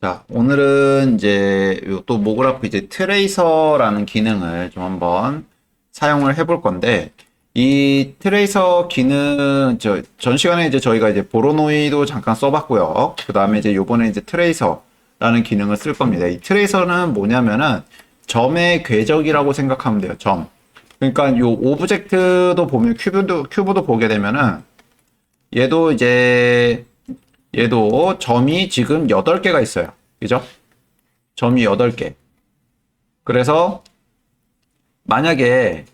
자, 오늘은 이제 요또 모그라프 이제 트레이서라는 기능을 좀 한번 사용을 해볼 건데, 이 트레이서 기능, 저, 전 시간에 이제 저희가 이제 보로노이도 잠깐 써봤고요. 그 다음에 이제 요번에 이제 트레이서라는 기능을 쓸 겁니다. 이 트레이서는 뭐냐면은 점의 궤적이라고 생각하면 돼요. 점. 그러니까 요 오브젝트도 보면 큐브도, 큐브도 보게 되면은 얘도 이제 얘도 점이 지금 8개가 있어요. 그죠? 점이 8개. 그래서 만약에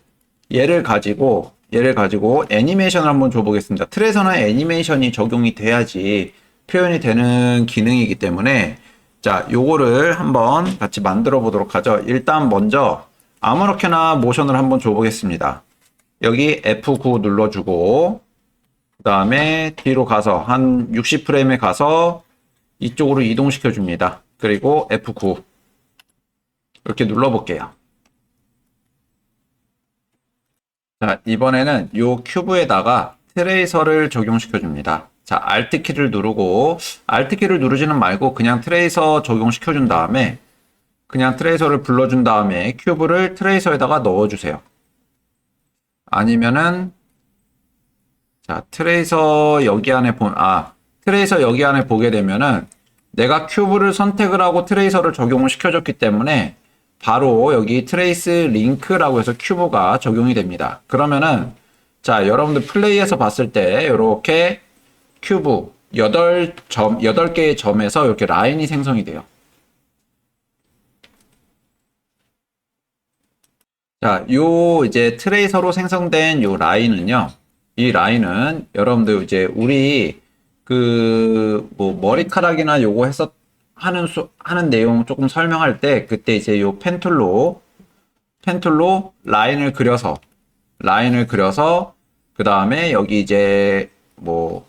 얘를 가지고 얘를 가지고 애니메이션을 한번 줘보겠습니다. 트레서는 애니메이션이 적용이 돼야지 표현이 되는 기능이기 때문에 자, 요거를 한번 같이 만들어 보도록 하죠. 일단 먼저 아무렇게나 모션을 한번 줘보겠습니다. 여기 F9 눌러주고 그 다음에 뒤로 가서 한 60프레임에 가서 이쪽으로 이동시켜 줍니다. 그리고 F9 이렇게 눌러 볼게요. 자, 이번에는 요 큐브에다가 트레이서를 적용시켜 줍니다. 자, Alt 키를 누르고 Alt 키를 누르지는 말고 그냥 트레이서 적용시켜 준 다음에 그냥 트레이서를 불러 준 다음에 큐브를 트레이서에다가 넣어 주세요. 아니면은 자, 트레이서 여기 안에 본, 아, 트레이서 여기 안에 보게 되면은 내가 큐브를 선택을 하고 트레이서를 적용을 시켜줬기 때문에 바로 여기 트레이스 링크라고 해서 큐브가 적용이 됩니다. 그러면은 자, 여러분들 플레이에서 봤을 때 이렇게 큐브 8점, 8개의 점에서 이렇게 라인이 생성이 돼요. 자, 요 이제 트레이서로 생성된 요 라인은요. 이 라인은 여러분들 이제 우리 그 뭐 머리카락이나 요거 해서 하는 수, 하는 내용 조금 설명할 때 그때 이제 요 펜툴로 펜툴로 라인을 그려서 라인을 그려서 그 다음에 여기 이제 뭐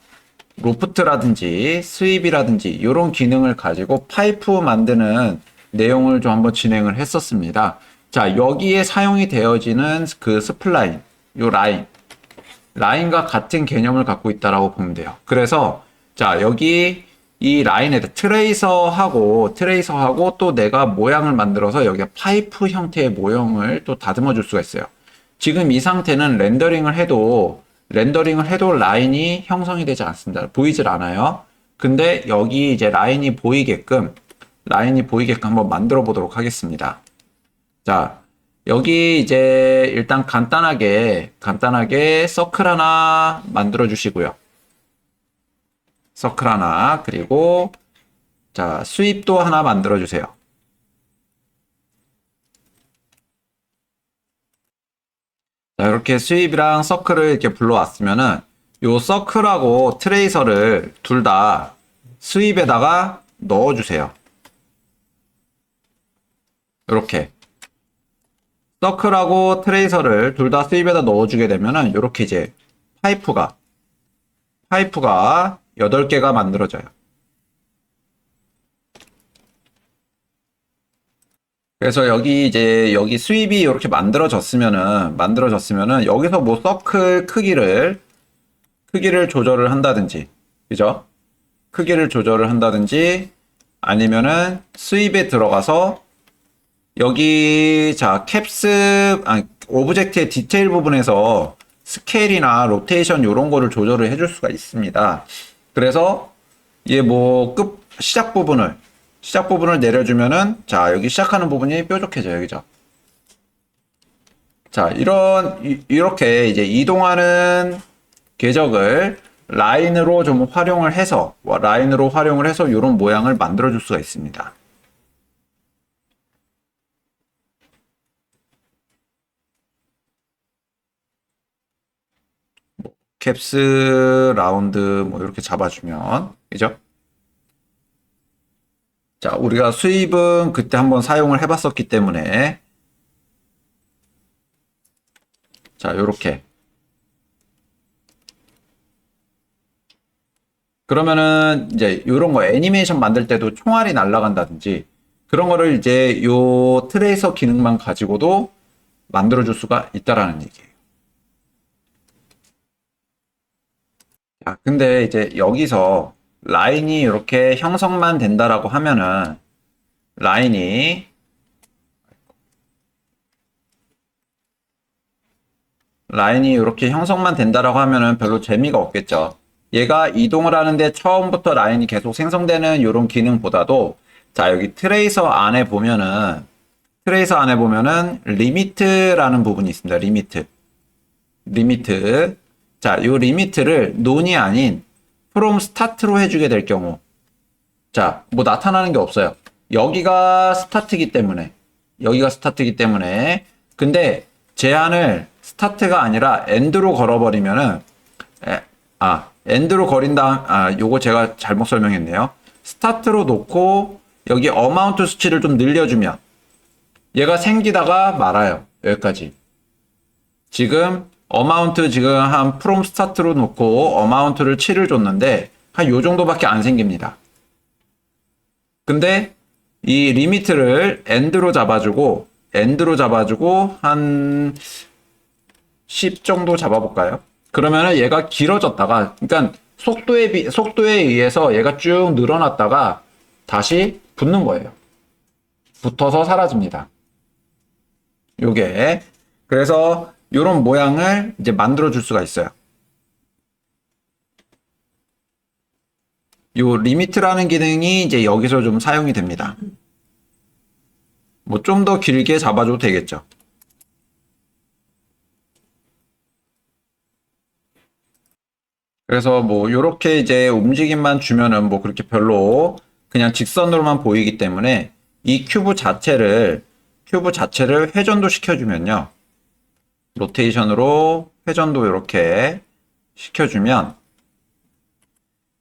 로프트라든지 스윕이라든지 이런 기능을 가지고 파이프 만드는 내용을 좀 한번 진행을 했었습니다. 자 여기에 사용이 되어지는 그 스플라인 요 라인 라인과 같은 개념을 갖고 있다라고 보면 돼요. 그래서 자 여기 이 라인에 트레이서하고 트레이서하고 또 내가 모양을 만들어서 여기에 파이프 형태의 모형을 또 다듬어 줄 수가 있어요. 지금 이 상태는 렌더링을 해도 렌더링을 해도 라인이 형성이 되지 않습니다. 보이질 않아요. 근데 여기 이제 라인이 보이게끔 라인이 보이게끔 한번 만들어 보도록 하겠습니다. 자, 여기 이제 일단 간단하게 간단하게 서클 하나 만들어 주시고요. 서클 하나 그리고 자 수입도 하나 만들어 주세요. 자 이렇게 수입이랑 서클을 이렇게 불러왔으면은 요 서클하고 트레이서를 둘 다 수입에다가 넣어 주세요. 이렇게 서클하고 트레이서를 둘 다 수입에다 넣어주게 되면은 이렇게 이제 파이프가 파이프가 8개가 만들어져요. 그래서 여기 이제 여기 수입이 이렇게 만들어졌으면은 만들어졌으면은 여기서 뭐 서클 크기를 크기를 조절을 한다든지 그죠? 크기를 조절을 한다든지 아니면은 수입에 들어가서 여기 자 캡스 아 오브젝트의 디테일 부분에서 스케일이나 로테이션 이런 거를 조절을 해줄 수가 있습니다. 그래서 얘 뭐 끝 시작 부분을 시작 부분을 내려주면은 자 여기 시작하는 부분이 뾰족해져요, 그죠? 자 이런 이, 이렇게 이제 이동하는 궤적을 라인으로 좀 활용을 해서 라인으로 활용을 해서 이런 모양을 만들어 줄 수가 있습니다. 캡스 라운드 뭐 이렇게 잡아주면 그죠? 자 우리가 수입은 그때 한번 사용을 해봤었기 때문에 자 요렇게 그러면은 이제 요런 거 애니메이션 만들 때도 총알이 날아간다든지 그런 거를 이제 요 트레이서 기능만 가지고도 만들어 줄 수가 있다라는 얘기예요. 자, 근데 이제 여기서 라인이 이렇게 형성만 된다라고 하면은 라인이 라인이 이렇게 형성만 된다라고 하면은 별로 재미가 없겠죠. 얘가 이동을 하는데 처음부터 라인이 계속 생성되는 이런 기능보다도 자 여기 트레이서 안에 보면은 트레이서 안에 보면은 리미트라는 부분이 있습니다. 리미트 리미트 자, 요 리미트를 논이 아닌 from start로 해주게 될 경우 자, 뭐 나타나는 게 없어요. 여기가 스타트기 때문에 여기가 스타트기 때문에 근데 제한을 스타트가 아니라 엔드로 걸어버리면은 에, 아 엔드로 거린다 아 요거 제가 잘못 설명했네요. 스타트로 놓고 여기 어마운트 수치를 좀 늘려주면 얘가 생기다가 말아요. 여기까지. 지금 어마운트 지금 한 프롬 스타트로 놓고 어마운트를 7을 줬는데 한 요 정도밖에 안 생깁니다. 근데 이 리미트를 엔드로 잡아주고 엔드로 잡아주고 한 10 정도 잡아볼까요? 그러면은 얘가 길어졌다가 그러니까 속도에 비, 속도에 의해서 얘가 쭉 늘어났다가 다시 붙는 거예요. 붙어서 사라집니다. 요게 그래서 이런 모양을 이제 만들어 줄 수가 있어요. 요 리미트라는 기능이 이제 여기서 좀 사용이 됩니다. 뭐 좀 더 길게 잡아줘도 되겠죠. 그래서 뭐 요렇게 이제 움직임만 주면은 뭐 그렇게 별로 그냥 직선으로만 보이기 때문에 이 큐브 자체를 큐브 자체를 회전도 시켜주면요. 로테이션으로 회전도 이렇게 시켜주면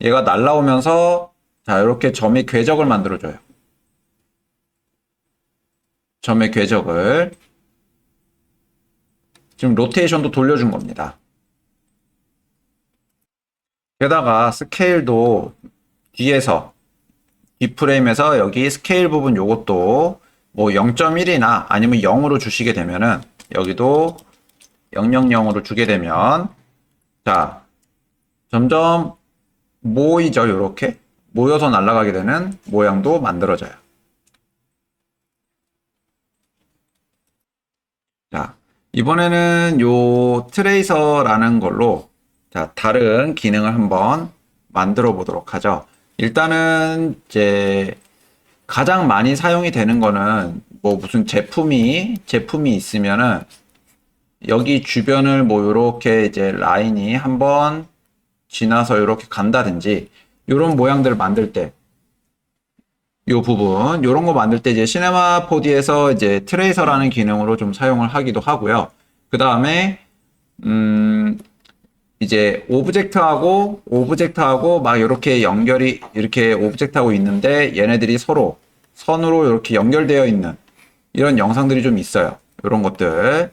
얘가 날라오면서 자 이렇게 점의 궤적을 만들어줘요. 점의 궤적을 지금 로테이션도 돌려준 겁니다. 게다가 스케일도 뒤에서 뒷프레임에서 여기 스케일 부분 요것도 뭐 0.1이나 아니면 0으로 주시게 되면은 여기도 000으로 주게 되면 자 점점 모이죠 요렇게? 모여서 날아가게 되는 모양도 만들어져요. 자 이번에는 요 트레이서라는 걸로 자 다른 기능을 한번 만들어 보도록 하죠. 일단은 이제 가장 많이 사용이 되는 거는 뭐 무슨 제품이 제품이 있으면은 여기 주변을 뭐 이렇게 이제 라인이 한번 지나서 이렇게 간다든지 이런 모양들을 만들 때 이 부분 이런 거 만들 때 이제 시네마 4D에서 이제 트레이서라는 기능으로 좀 사용을 하기도 하고요. 그 다음에 음 이제 오브젝트하고 오브젝트하고 막 이렇게 연결이 이렇게 오브젝트하고 있는데 얘네들이 서로 선으로 이렇게 연결되어 있는 이런 영상들이 좀 있어요. 이런 것들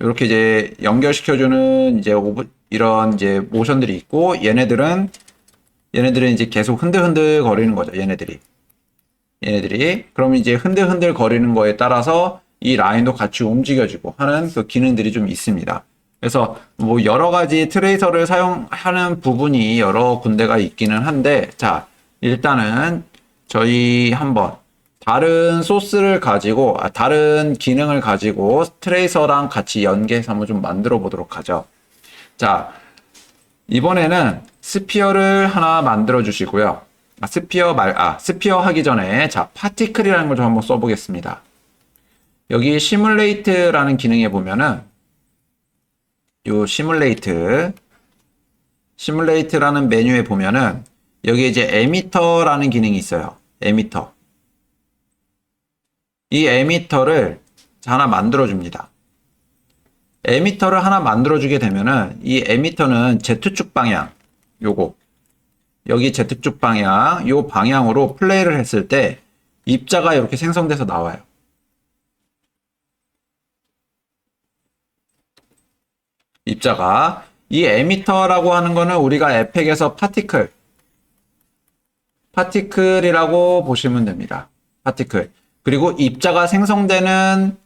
이렇게 이제 연결시켜주는 이제 오브 이런 이제 모션들이 있고 얘네들은 얘네들은 이제 계속 흔들흔들 거리는 거죠. 얘네들이 얘네들이 그러면 이제 흔들흔들 거리는 거에 따라서 이 라인도 같이 움직여지고 하는 그 기능들이 좀 있습니다. 그래서 뭐 여러 가지 트레이서를 사용하는 부분이 여러 군데가 있기는 한데 자 일단은 저희 한번 다른 소스를 가지고 아, 다른 기능을 가지고 트레이서랑 같이 연계해서 한번 좀 만들어 보도록 하죠. 자 이번에는 스피어를 하나 만들어 주시고요. 아, 스피어 말, 아, 스피어 하기 전에, 자, 파티클이라는 걸 좀 한번 써보겠습니다. 여기 시뮬레이트라는 기능에 보면은, 요 시뮬레이트, 시뮬레이트라는 메뉴에 보면은, 여기 이제 에미터라는 기능이 있어요. 에미터. 이 에미터를 하나 만들어 줍니다. 에미터를 하나 만들어 주게 되면은 이 에미터는 Z축 방향 요거 여기 Z축 방향 요 방향으로 플레이를 했을 때 입자가 이렇게 생성돼서 나와요. 입자가 이 에미터라고 하는 거는 우리가 에펙에서 파티클 파티클이라고 보시면 됩니다. 파티클. 그리고 입자가 생성되는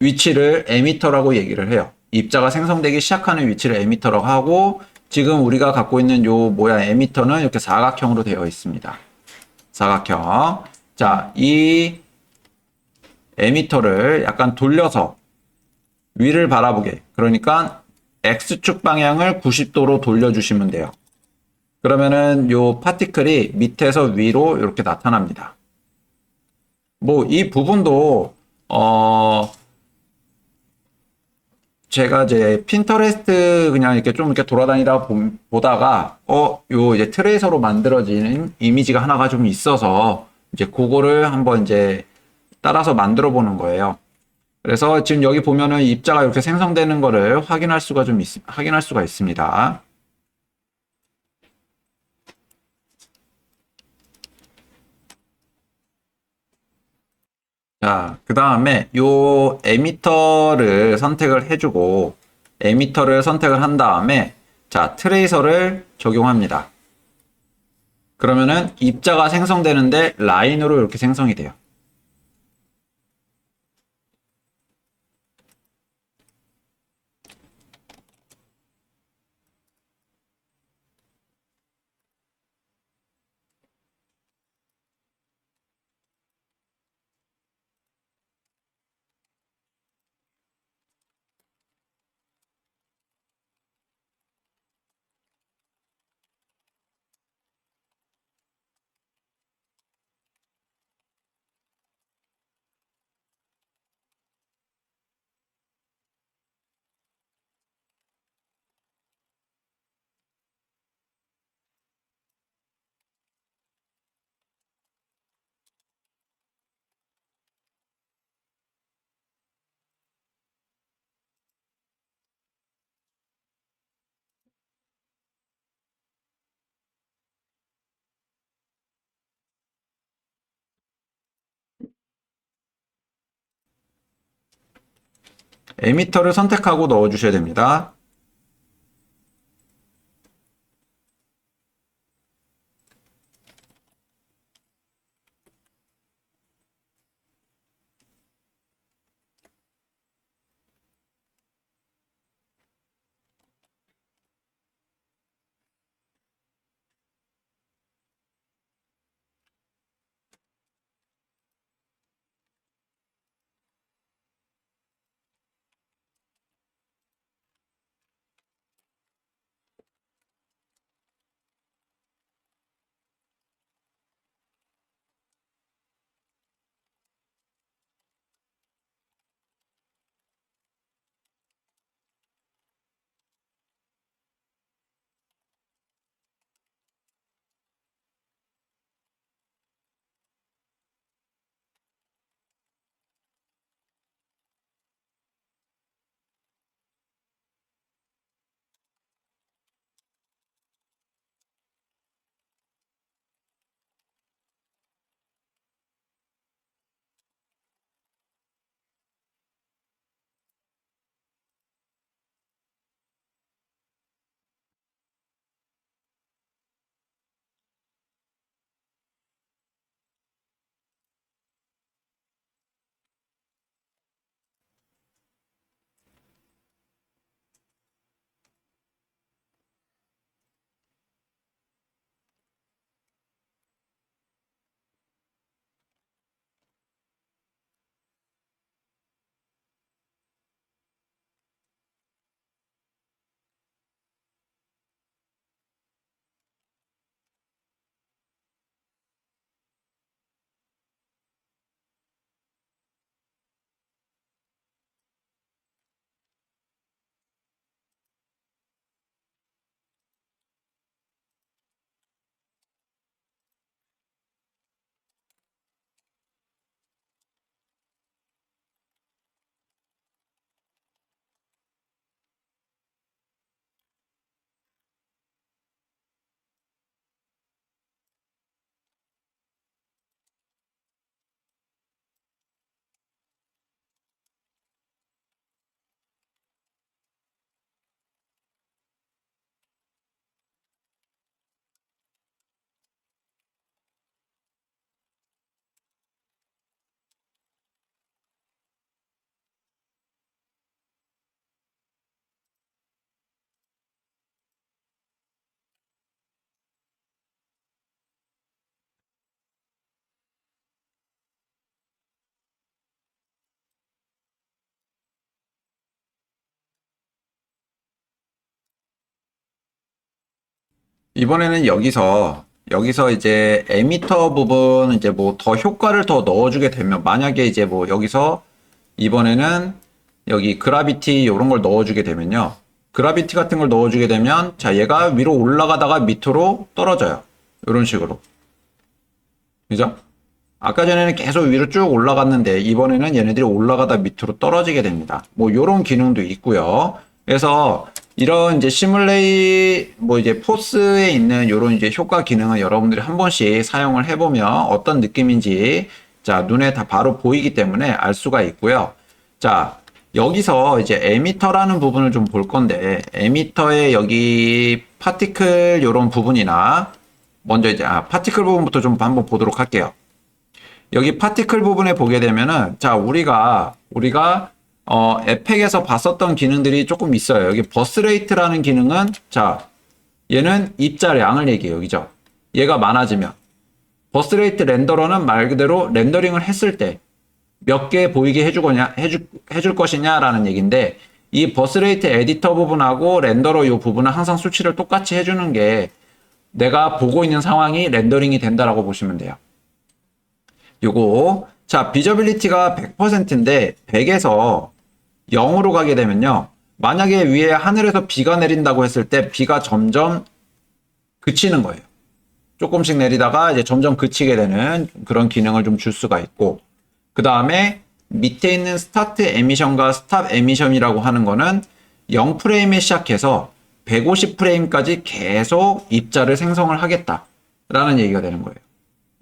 위치를 에미터라고 얘기를 해요. 입자가 생성되기 시작하는 위치를 에미터라고 하고 지금 우리가 갖고 있는 요 모양 에미터는 이렇게 사각형으로 되어 있습니다. 사각형. 자, 이 에미터를 약간 돌려서 위를 바라보게. 그러니까 X축 방향을 90도로 돌려주시면 돼요. 그러면은 요 파티클이 밑에서 위로 이렇게 나타납니다. 뭐 이 부분도 어 제가 이제 핀터레스트 그냥 이렇게 좀 이렇게 돌아다니다 보- 보다가 어 요 이제 트레이서로 만들어진 이미지가 하나가 좀 있어서 이제 그거를 한번 이제 따라서 만들어 보는 거예요. 그래서 지금 여기 보면은 입자가 이렇게 생성되는 거를 확인할 수가 좀 있, 확인할 수가 있습니다. 자, 그 다음에 요 에미터를 선택을 해주고 에미터를 선택을 한 다음에 자, 트레이서를 적용합니다. 그러면은 입자가 생성되는데 라인으로 이렇게 생성이 돼요. 에미터를 선택하고 넣어 주셔야 됩니다. 이번에는 여기서 여기서 이제 에미터 부분 이제 뭐 더 효과를 더 넣어주게 되면 만약에 이제 뭐 여기서 이번에는 여기 그라비티 이런 걸 넣어주게 되면요. 그라비티 같은 걸 넣어주게 되면 자 얘가 위로 올라가다가 밑으로 떨어져요. 이런 식으로. 그죠? 아까 전에는 계속 위로 쭉 올라갔는데 이번에는 얘네들이 올라가다 밑으로 떨어지게 됩니다. 뭐 이런 기능도 있고요. 그래서 이런 이제 시뮬레이 뭐 이제 포스에 있는 이런 이제 효과 기능은 여러분들이 한 번씩 사용을 해보면 어떤 느낌인지 자 눈에 다 바로 보이기 때문에 알 수가 있고요. 자 여기서 이제 에미터라는 부분을 좀 볼 건데 에미터의 여기 파티클 이런 부분이나 먼저 이제 아 파티클 부분부터 좀 한번 보도록 할게요. 여기 파티클 부분에 보게 되면은 자 우리가 우리가 어 에펙에서 봤었던 기능들이 조금 있어요. 여기 버스 레이트라는 기능은 자 얘는 입자량을 얘기해요. 그죠? 얘가 많아지면 버스 레이트 렌더러는 말 그대로 렌더링을 했을 때 몇 개 보이게 해주거냐 해줄 해줄 것이냐라는 얘기인데 이 버스 레이트 에디터 부분하고 렌더러 이 부분은 항상 수치를 똑같이 해주는 게 내가 보고 있는 상황이 렌더링이 된다라고 보시면 돼요. 요거 자 비저빌리티가 100%인데 100에서 0으로 가게 되면요. 만약에 위에 하늘에서 비가 내린다고 했을 때 비가 점점 그치는 거예요. 조금씩 내리다가 이제 점점 그치게 되는 그런 기능을 좀 줄 수가 있고 그 다음에 밑에 있는 스타트 에미션과 스탑 에미션이라고 하는 거는 0프레임에 시작해서 150프레임까지 계속 입자를 생성을 하겠다라는 얘기가 되는 거예요.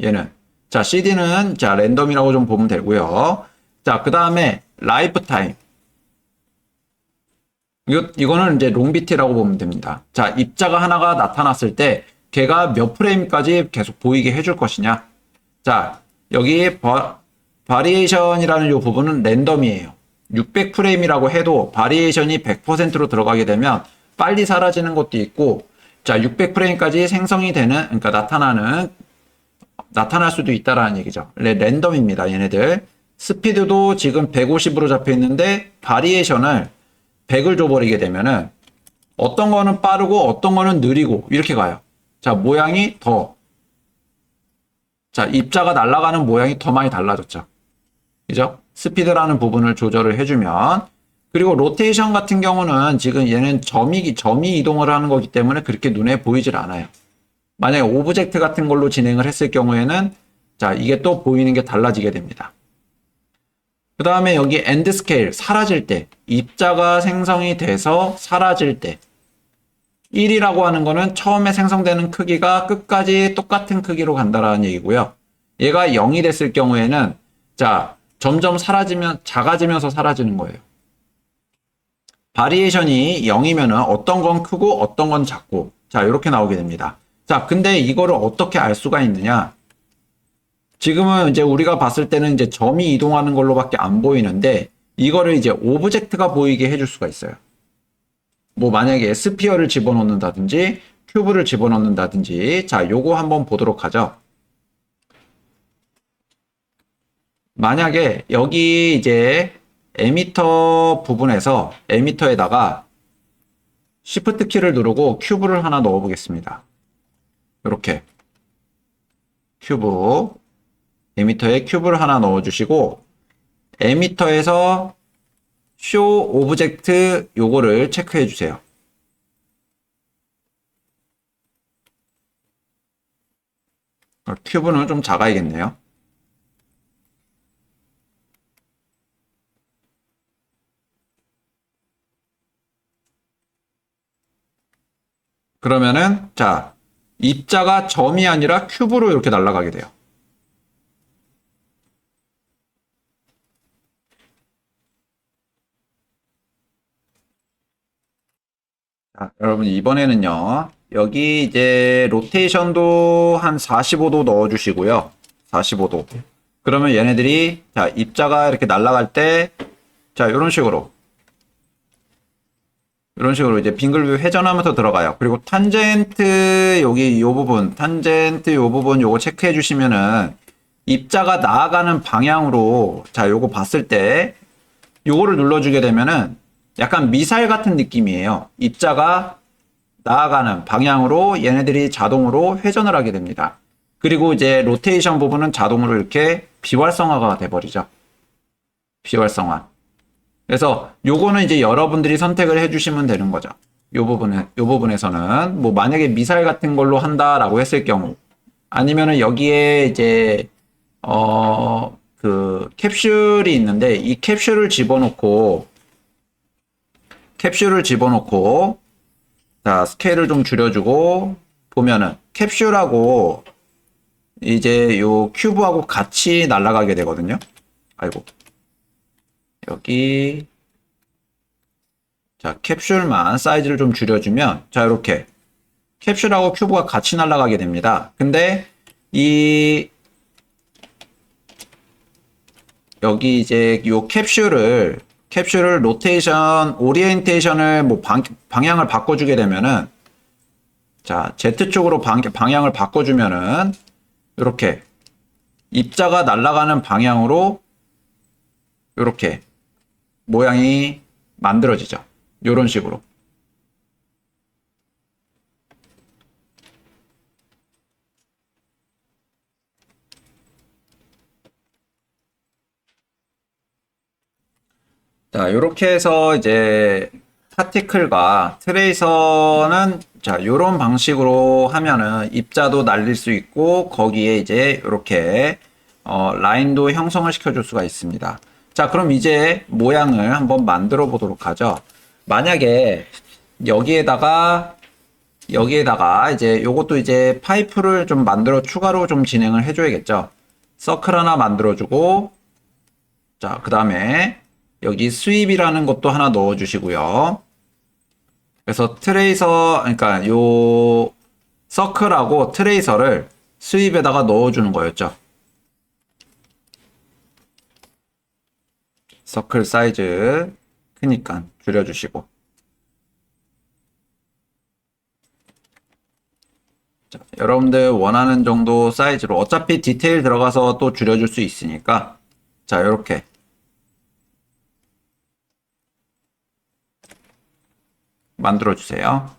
얘는 자 CD는 자 랜덤이라고 좀 보면 되고요. 자그 다음에 라이프 타임 이거 이거는 이제 롱비트라고 보면 됩니다. 자 입자가 하나가 나타났을 때 걔가 몇 프레임까지 계속 보이게 해줄 것이냐. 자 여기 바, 바리에이션이라는 이 부분은 랜덤이에요. 600 프레임이라고 해도 바리에이션이 100%로 들어가게 되면 빨리 사라지는 것도 있고 자 600 프레임까지 생성이 되는 그러니까 나타나는 나타날 수도 있다라는 얘기죠. 네, 랜덤입니다. 얘네들. 스피드도 지금 150으로 잡혀 있는데 바리에이션을 100을 줘버리게 되면은 어떤 거는 빠르고 어떤 거는 느리고 이렇게 가요. 자, 모양이 더. 자, 입자가 날아가는 모양이 더 많이 달라졌죠. 그죠? 스피드라는 부분을 조절을 해주면 그리고 로테이션 같은 경우는 지금 얘는 점이 점이 이동을 하는 거기 때문에 그렇게 눈에 보이질 않아요. 만약에 오브젝트 같은 걸로 진행을 했을 경우에는 자 이게 또 보이는 게 달라지게 됩니다. 그 다음에 여기 엔드 스케일 사라질 때 입자가 생성이 돼서 사라질 때 1이라고 하는 거는 처음에 생성되는 크기가 끝까지 똑같은 크기로 간다라는 얘기고요. 얘가 0이 됐을 경우에는 자 점점 사라지면 작아지면서 사라지는 거예요. 바리에이션이 0이면은 어떤 건 크고 어떤 건 작고 자 이렇게 나오게 됩니다. 자, 근데 이거를 어떻게 알 수가 있느냐? 지금은 이제 우리가 봤을 때는 이제 점이 이동하는 걸로밖에 안 보이는데 이거를 이제 오브젝트가 보이게 해줄 수가 있어요. 뭐 만약에 스피어를 집어넣는다든지 큐브를 집어넣는다든지 자, 요거 한번 보도록 하죠. 만약에 여기 이제 에미터 부분에서 에미터에다가 시프트 키를 누르고 큐브를 하나 넣어 보겠습니다. 이렇게 큐브 에미터에 큐브를 하나 넣어주시고 에미터에서 쇼 오브젝트 요거를 체크해 주세요. 어, 큐브는 좀 작아야겠네요. 그러면은 자 입자가 점이 아니라 큐브로 이렇게 날아가게 돼요. 자, 여러분 이번에는요. 여기 이제 로테이션도 한 45도 넣어 주시고요. 45도. 그러면 얘네들이 자, 입자가 이렇게 날아갈 때 자, 이런 식으로 이런 식으로 이제 빙글뷰 회전하면서 들어가요. 그리고 탄젠트 여기 요 부분, 탄젠트 요 부분 요거 체크해 주시면은 입자가 나아가는 방향으로 자 요거 봤을 때 요거를 눌러주게 되면은 약간 미사일 같은 느낌이에요. 입자가 나아가는 방향으로 얘네들이 자동으로 회전을 하게 됩니다. 그리고 이제 로테이션 부분은 자동으로 이렇게 비활성화가 돼버리죠. 비활성화. 그래서 요거는 이제 여러분들이 선택을 해주시면 되는 거죠. 요 부분에, 요 부분에서는 뭐 만약에 미사일 같은 걸로 한다라고 했을 경우 아니면은 여기에 이제 어 그 캡슐이 있는데 이 캡슐을 집어넣고 캡슐을 집어넣고 자 스케일을 좀 줄여주고 보면은 캡슐하고 이제 요 큐브하고 같이 날아가게 되거든요. 아이고 여기 자 캡슐만 사이즈를 좀 줄여주면 자 이렇게 캡슐하고 큐브가 같이 날아가게 됩니다. 근데 이 여기 이제 요 캡슐을 캡슐을 로테이션 오리엔테이션을 뭐 방, 방향을 바꿔주게 되면은 자 Z 쪽으로 방, 방향을 바꿔주면은 이렇게 입자가 날아가는 방향으로 이렇게 모양이 만들어지죠. 이런 식으로. 자, 이렇게 해서 이제 파티클과 트레이서는 자, 이런 방식으로 하면은 입자도 날릴 수 있고 거기에 이제 이렇게 어, 라인도 형성을 시켜줄 수가 있습니다. 자, 그럼 이제 모양을 한번 만들어 보도록 하죠. 만약에 여기에다가 여기에다가 이제 요것도 이제 파이프를 좀 만들어 추가로 좀 진행을 해줘야겠죠. 서클 하나 만들어주고 자, 그 다음에 여기 수입이라는 것도 하나 넣어 주시고요. 그래서 트레이서, 그러니까 요 서클하고 트레이서를 수입에다가 넣어 주는 거였죠. 서클 사이즈 크니까 줄여 주시고. 자, 여러분들 원하는 정도 사이즈로 어차피 디테일 들어가서 또 줄여줄 수 있으니까 자, 이렇게 만들어 주세요.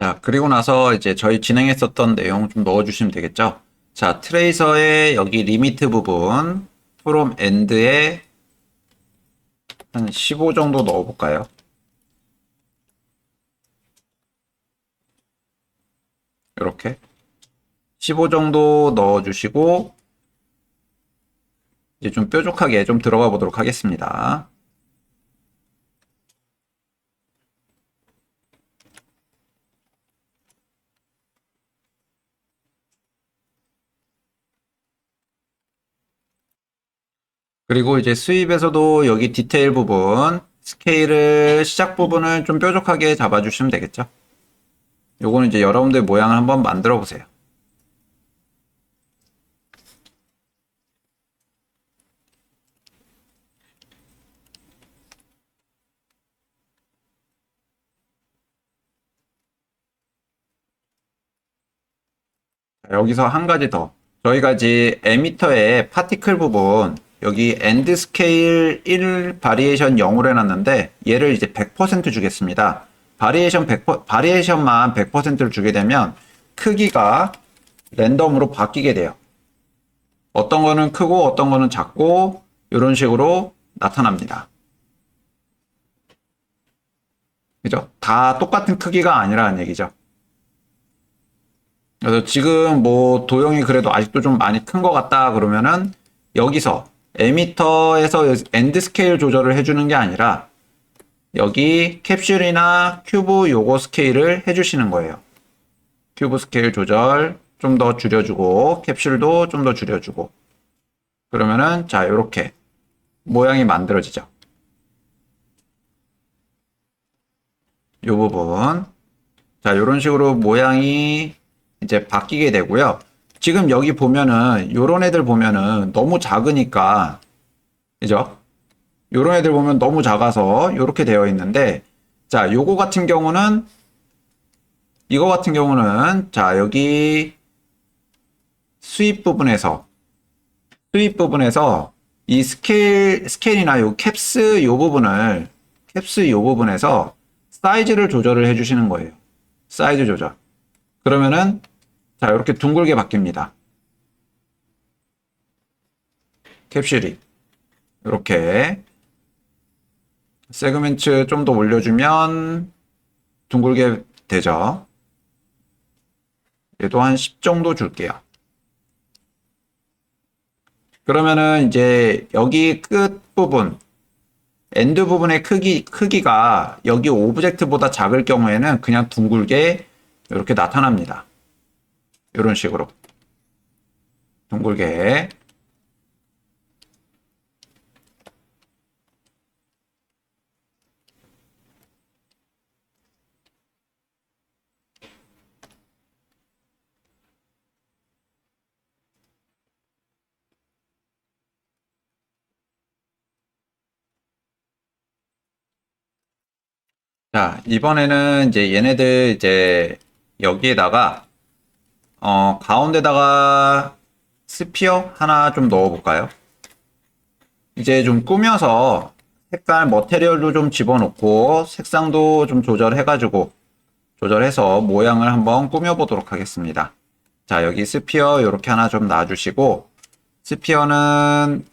자, 그리고 나서 이제 저희 진행했었던 내용 좀 넣어 주시면 되겠죠? 자, 트레이서의 여기 리미트 부분 from end에 한 15 정도 넣어 볼까요? 이렇게 15 정도 넣어 주시고 이제 좀 뾰족하게 좀 들어가 보도록 하겠습니다. 그리고 이제 수입에서도 여기 디테일 부분, 스케일을, 시작 부분을 좀 뾰족하게 잡아주시면 되겠죠. 요거는 이제 여러분들 모양을 한번 만들어 보세요. 자, 여기서 한 가지 더. 저희가 이제 에미터의 파티클 부분, 여기 엔드 스케일 1 바리에이션 0으로 해놨는데 얘를 이제 100% 주겠습니다. 바리에이션 100%, 바리에이션만 100%를 주게 되면 크기가 랜덤으로 바뀌게 돼요. 어떤 거는 크고 어떤 거는 작고 이런 식으로 나타납니다. 그죠? 다 똑같은 크기가 아니라는 얘기죠. 그래서 지금 뭐 도형이 그래도 아직도 좀 많이 큰 것 같다 그러면은 여기서 에미터에서 엔드 스케일 조절을 해주는 게 아니라 여기 캡슐이나 큐브 요거 스케일을 해주시는 거예요. 큐브 스케일 조절 좀 더 줄여주고 캡슐도 좀 더 줄여주고 그러면은 자 이렇게 모양이 만들어지죠. 요 부분 자 이런 식으로 모양이 이제 바뀌게 되고요. 지금 여기 보면은 요런 애들 보면은 너무 작으니까 그죠? 요런 애들 보면 너무 작아서 요렇게 되어 있는데 자 요거 같은 경우는 이거 같은 경우는 자 여기 수입 부분에서 수입 부분에서 이 스케일 스케일이나 요 캡스 요 부분을 캡스 요 부분에서 사이즈를 조절을 해 주시는 거예요. 사이즈 조절. 그러면은 자 이렇게 둥글게 바뀝니다. 캡슐이 이렇게 세그멘트 좀 더 올려주면 둥글게 되죠. 얘도 한 10 정도 줄게요. 그러면은 이제 여기 끝 부분, 엔드 부분의 크기, 크기가 여기 오브젝트보다 작을 경우에는 그냥 둥글게 이렇게 나타납니다. 이런 식으로. 둥글게. 자, 이번에는 이제 얘네들 이제 여기에다가 어, 가운데다가 스피어 하나 좀 넣어볼까요? 이제 좀 꾸며서 색깔 머테리얼도 좀 집어넣고 색상도 좀 조절해가지고 조절해서 모양을 한번 꾸며보도록 하겠습니다. 자, 여기 스피어 이렇게 하나 좀 놔주시고 스피어는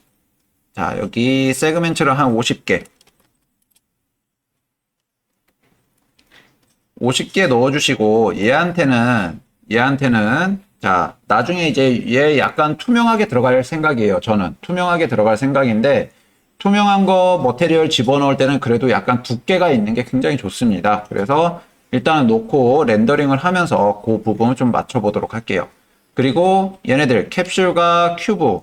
자, 여기 세그멘트를 한 50개 50개 넣어주시고 얘한테는 얘한테는 자 나중에 이제 얘 약간 투명하게 들어갈 생각이에요 저는. 투명하게 들어갈 생각인데 투명한 거 머테리얼 집어넣을 때는 그래도 약간 두께가 있는 게 굉장히 좋습니다. 그래서 일단은 놓고 렌더링을 하면서 그 부분을 좀 맞춰 보도록 할게요. 그리고 얘네들 캡슐과 큐브.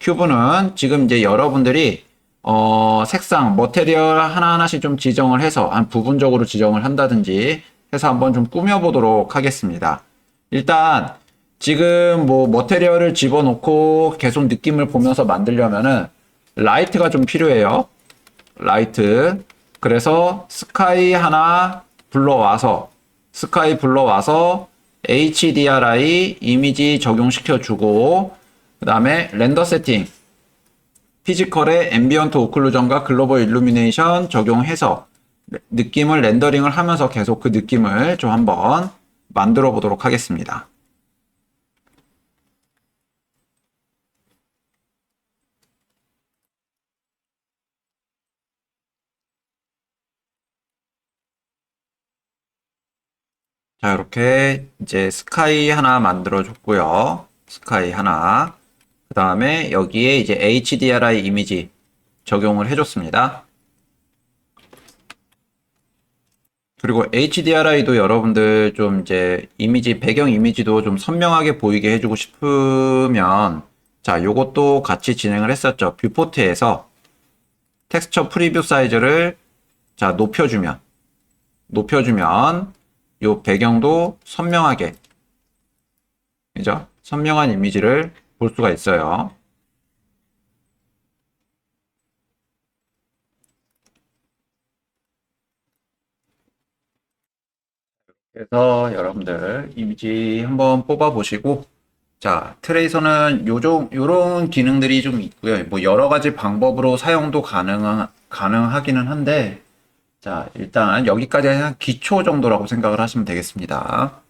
큐브는 지금 이제 여러분들이 어, 색상, 머테리얼 하나하나씩 좀 지정을 해서, 한 부분적으로 지정을 한다든지 해서 한번 좀 꾸며보도록 하겠습니다. 일단, 지금 뭐, 머테리얼을 집어넣고 계속 느낌을 보면서 만들려면은, 라이트가 좀 필요해요. 라이트. 그래서, 스카이 하나 불러와서, 스카이 불러와서, HDRI 이미지 적용시켜 주고, 그 다음에 렌더 세팅. 피지컬의 앰비언트 오클루전과 글로벌 일루미네이션 적용해서 느낌을 렌더링을 하면서 계속 그 느낌을 좀 한번 만들어 보도록 하겠습니다. 자, 이렇게 이제 스카이 하나 만들어 줬고요. 스카이 하나. 그 다음에 여기에 이제 HDRI 이미지 적용을 해줬습니다. 그리고 HDRI도 여러분들 좀 이제 이미지, 배경 이미지도 좀 선명하게 보이게 해주고 싶으면 자, 요것도 같이 진행을 했었죠. 뷰포트에서 텍스처 프리뷰 사이즈를 자, 높여주면 높여주면 요 배경도 선명하게 그죠? 선명한 이미지를 볼 수가 있어요. 그래서 여러분들 이미지 한번 뽑아 보시고 자 트레이서는 요정 요런 기능들이 좀 있고요. 뭐 여러 가지 방법으로 사용도 가능 가능하기는 한데 자 일단 여기까지 한 기초 정도라고 생각을 하시면 되겠습니다.